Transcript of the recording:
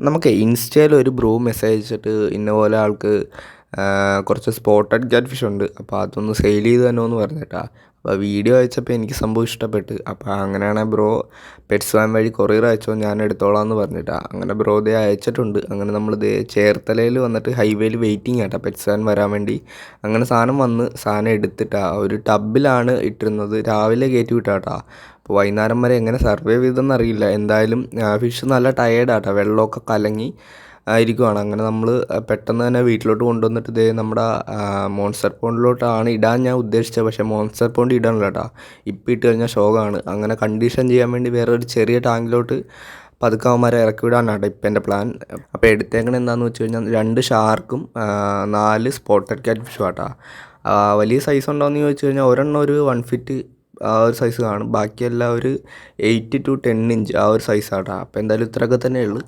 നമുക്ക് ഇൻസ്റ്റയിൽ ഒരു ബ്രോ മെസ്സേജ് അയച്ചിട്ട് ഇന്ന പോലെ ആൾക്ക് കുറച്ച് സ്പോട്ടഡ് ക്യാറ്റ് ഫിഷ് ഉണ്ട്. അപ്പോൾ അതൊന്ന് സെയിൽ ചെയ്ത് തരുമോ എന്ന് പറഞ്ഞിട്ടാ. അപ്പോൾ വീഡിയോ അയച്ചപ്പോൾ എനിക്ക് സംഭവം ഇഷ്ടപ്പെട്ട്. അപ്പോൾ അങ്ങനെയാണെങ്കിൽ ബ്രോ പെറ്റ്സ് വാൻ വഴി കൊറിയർ അയച്ചോ ഞാൻ എടുത്തോളാം എന്ന് പറഞ്ഞിട്ടാ. അങ്ങനെ ബ്രോ ദേ അയച്ചിട്ടുണ്ട്. അങ്ങനെ നമ്മൾ ദേ ചേർത്തലയിൽ വന്നിട്ട് ഹൈവേയിൽ വെയിറ്റിംഗ് ആട്ടാ പെറ്റ്സ് വാൻ വരാൻ വേണ്ടി. അങ്ങനെ സാധനം വന്ന് സാധനം എടുത്തിട്ടാ. ഒരു ടബിലാണ് ഇട്ടിരുന്നത്. രാവിലെ കയറ്റി വിട്ടാട്ടാ. വൈകുന്നേരം വരെ എങ്ങനെ സർവൈവ് ചെയ്തെന്ന് അറിയില്ല. എന്തായാലും ഫിഷ് നല്ല ടയേർഡാട്ടോ വെള്ളമൊക്കെ കലങ്ങി ഇരിക്കുവാണ്. അങ്ങനെ നമ്മൾ പെട്ടെന്ന് തന്നെ വീട്ടിലോട്ട് കൊണ്ടുവന്നിട്ട് ഇതേ നമ്മുടെ മോൺസ്റ്റർ പോണ്ടിലോട്ടാണ് ഇടാൻ ഞാൻ ഉദ്ദേശിച്ചത്. പക്ഷേ മോൺസ്റ്റർ പോണ്ട് ഇടണില്ല കേട്ടോ ഇപ്പം ഇട്ട് കഴിഞ്ഞാൽ ശോകമാണ് അങ്ങനെ കണ്ടീഷൻ ചെയ്യാൻ വേണ്ടി വേറെ ഒരു ചെറിയ ടാങ്കിലോട്ട് പതുക്കാവന്മാരെ ഇറക്കി വിടാനാണ് ഇപ്പം എന്റെ പ്ലാൻ അപ്പോൾ എടുത്തേക്കണ എന്താണെന്ന് വെച്ച് കഴിഞ്ഞാൽ രണ്ട് ഷാർക്കും നാല് സ്പോട്ടഡ് ക്യാറ്റ് ഫിഷും ആട്ടാ. വലിയ സൈസ് ഉണ്ടോ എന്ന് ചോദിച്ചു കഴിഞ്ഞാൽ ഒരെണ്ണം ഒരു വൺ ഫിറ്റ് ആ ഒരു സൈസ് കാണും. ബാക്കിയെല്ലാം ഒരു എയ്റ്റ് ടു ടെൻ ഇഞ്ച് ആ ഒരു സൈസാട്ടാ അപ്പോൾ എന്തായാലും ഇത്രയൊക്കെ തന്നെ ഉള്ളൂ.